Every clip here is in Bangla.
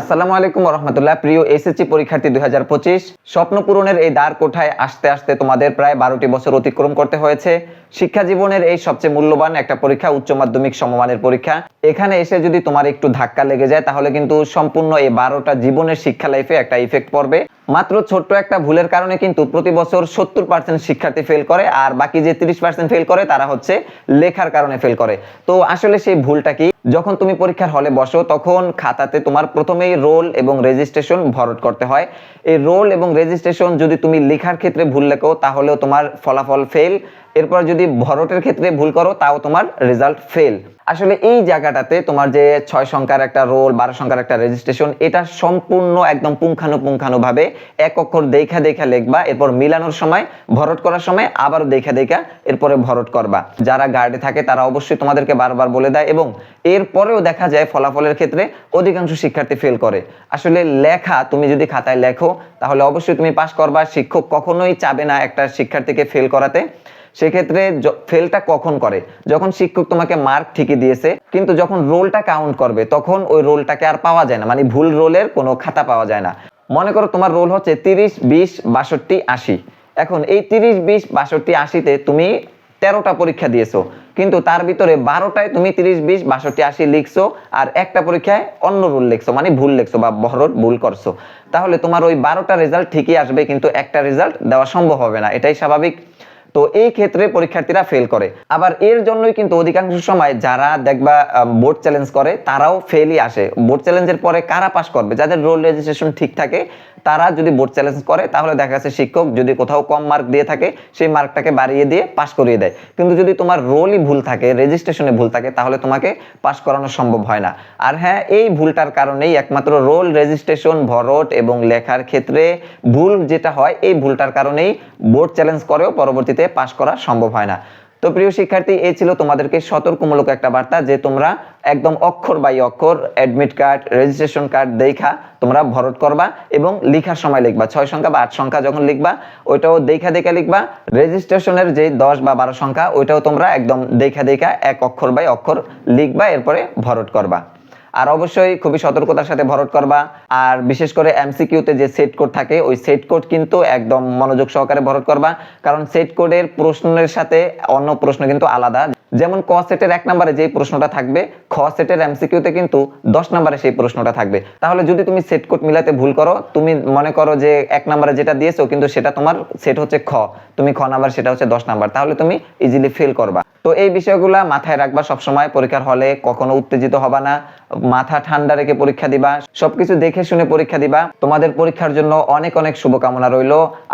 আসসালামু আলাইকুম রহমতুল্লাহ প্রিয় এসএসসি পরীক্ষার্থী দুই স্বপ্ন পূরণের এই দ্বার কোঠায় আসতে আসতে তোমাদের প্রায় বারোটি বছর অতিক্রম করতে হয়েছে। শিক্ষা জীবনের এই সবচেয়ে মূল্যবান একটা পরীক্ষা, উচ্চ মাধ্যমিক সমমানের পরীক্ষা। এখানে এসে যদি তোমার একটু ধাক্কা লেগে যায়, তাহলে কিন্তু সম্পূর্ণ এই বারোটা জীবনের শিক্ষা লাইফে একটা ইফেক্ট পড়বে। মাত্র ছোট্ট একটা ভুলের কারণে কিন্তু প্রতি বছর সত্তর পার্সেন্ট শিক্ষার্থী ফেল করে, আর বাকি যে তিরিশ পার্সেন্ট ফেল করে, তারা হচ্ছে লেখার কারণে ফেল করে। তো আসলে সেই ভুলটা কি? যখন তুমি পরীক্ষার হলে বসো, তখন খাতাতে তোমার প্রথমেই রোল এবং রেজিস্ট্রেশন ভরট করতে হয়। এই রোল এবং রেজিস্ট্রেশন যদি তুমি লেখার ক্ষেত্রে ভুল লেখো, তাহলেও তোমার ফলাফল ফেল এরপর যদি ভরটের ক্ষেত্রে ভুল করো, তাও তোমার রেজাল্ট ফেল আসলে এই জায়গাটাতে তোমার যে ছয় সংখ্যার একটা রোল বারো সংখ্যার একটা রেজিস্ট্রেশন এটা সম্পূর্ণ একদম পুঙ্খানুপুঙ্খানু ভাবে এক অক্ষর দেখা দেখা লিখবা, এরপর মিলানোর সময় ভরট করার সময়, আবারও দেখা দেখা, এরপরে ভরট করবা। যারা গার্ডে থাকে, তারা অবশ্যই তোমাদেরকে বারবার বলে দেয় এবং এরপরেও দেখা যায় ফলাফলের ক্ষেত্রে অধিকাংশ শিক্ষার্থী ফেল করে। আসলে লেখা, তুমি যদি খাতায় লেখো, তাহলে অবশ্যই তুমি পাস করবা। শিক্ষক কখনোই চাবে না একটা শিক্ষার্থীকে ফেল করাতে। সেক্ষেত্রে ফেলটা কখন করে? যখন শিক্ষক তোমাকে মার্ক ঠিকই দিয়েছে, কিন্তু যখন রোলটা কাউন্ট করবে, তখন ওই রোলটাকে আর পাওয়া যায় না। মানে ভুল রোলের কোনো খাতা পাওয়া যায় না। মনে করো তোমার রোল হচ্ছে তিরিশ, বিশ, বাষট্টি, আশি। এখন এই তিরিশ, বিশ, বাষট্টি, আশিতে তুমি তেরোটা পরীক্ষা দিয়েছ, কিন্তু তার ভিতরে বারোটায় তুমি তিরিশ, বিশ, বাষট্টি, আশি লিখছো, আর একটা পরীক্ষায় অন্য রুল লিখছো মানে ভুল লিখছো বা বহরট ভুল করছ। তাহলে তোমার ওই বারোটা রেজাল্ট ঠিকই আসবে, কিন্তু একটা রেজাল্ট দেওয়া সম্ভব হবে না। এটাই স্বাভাবিক। তো এই ক্ষেত্রে পরীক্ষার্থীরা ফেল করে। আবার এর জন্যই কিন্তু অধিকাংশ সময় যারা দেখবা বোর্ড চ্যালেঞ্জ করে, তারাও ফেলই আসে। বোর্ড চ্যালেঞ্জের পরে কারা পাস করবে? যাদের রোল রেজিস্ট্রেশন ঠিক থাকে, তারা যদি বোর্ড চ্যালেঞ্জ করে, তাহলে দেখা যাচ্ছে শিক্ষক যদি কোথাও কম মার্ক দিয়ে থাকে, সেই মার্কটাকে বাড়িয়ে দিয়ে পাস করিয়ে দেয়। কিন্তু যদি তোমার রোলই ভুল থাকে রেজিস্ট্রেশনে ভুল থাকে, তাহলে তোমাকে পাস করানো সম্ভব হয় না। আর হ্যাঁ এই ভুলটার কারণেই একমাত্র রোল রেজিস্ট্রেশন ভরট এবং লেখার ক্ষেত্রে ভুল যেটা হয়, এই ভুলটার কারণেই বোর্ড চ্যালেঞ্জ করেও পরবর্তীতে পাস করা সম্ভব হয় না। তো প্রিয় শিক্ষার্থী, এই ছিল তোমাদেরকে সতর্কমূলক একটা বার্তা যে তোমরা একদম অক্ষর বাই অক্ষর অ্যাডমিট কার্ড রেজিস্ট্রেশন কার্ড দেখা তোমরা ভরট করবা এবং লিখার সময় লিখবা। ছয় সংখ্যা বা আট সংখ্যা যখন লিখবা, ওইটাও দেখা দেখা লিখবা। রেজিস্ট্রেশনের যে দশ বা বারো সংখ্যা, ওইটাও তোমরা একদম দেখা দেখা এক অক্ষর বাই অক্ষর লিখবা, এরপরে ভরট করবা। আর অবশ্যই খুবই সতর্কতার সাথে ভরট করবা। আর বিশেষ করে এমসিকিউতে যে সেট কোড থাকে, ওই সেট কোড কিন্তু একদম মনোযোগ সহকারে ভরট করবা। কারণ সেট কোডের প্রশ্নের সাথে অন্য প্রশ্ন কিন্তু আলাদা যেমন ক সেটের এক নম্বরে যেই প্রশ্নটা থাকবে, খ সেটের এমসিকিউতে কিন্তু দশ নম্বরে সেই প্রশ্নটা থাকবে। তাহলে যদি তুমি সেট কোড মিলাতে ভুল করো, তুমি মনে করো যে এক নম্বরে যেটা দিয়েছ, কিন্তু সেটা তোমার সেট হচ্ছে খ। তুমি খ নাম্বার, সেটা হচ্ছে দশ নাম্বার। তাহলে তুমি ইজিলি ফেল করবা। তো এই বিষয়গুলো মাথায় রাখবা সবসময়। পরীক্ষার হলে কখনো উত্তেজিত হবা না। মাথা ঠান্ডা রেখে পরীক্ষা দিবা। সবকিছু দেখে শুনে পরীক্ষা দিবা। তোমাদের পরীক্ষার জন্য অনেক অনেক শুভকামনা রইল।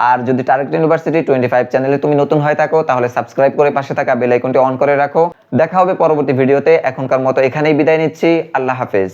আর যদি টার্গেট ইউনিভার্সিটি টোয়েন্টি ফাইভ চ্যানেলে তুমি নতুন হয়ে থাকো, তাহলে সাবস্ক্রাইব করে পাশে থাকা বেল আইকনটি অন করে রাখো দেখা হবে পরবর্তী ভিডিওতে। এখনকার মতো এখানেই বিদায় নিচ্ছি। আল্লাহ হাফেজ।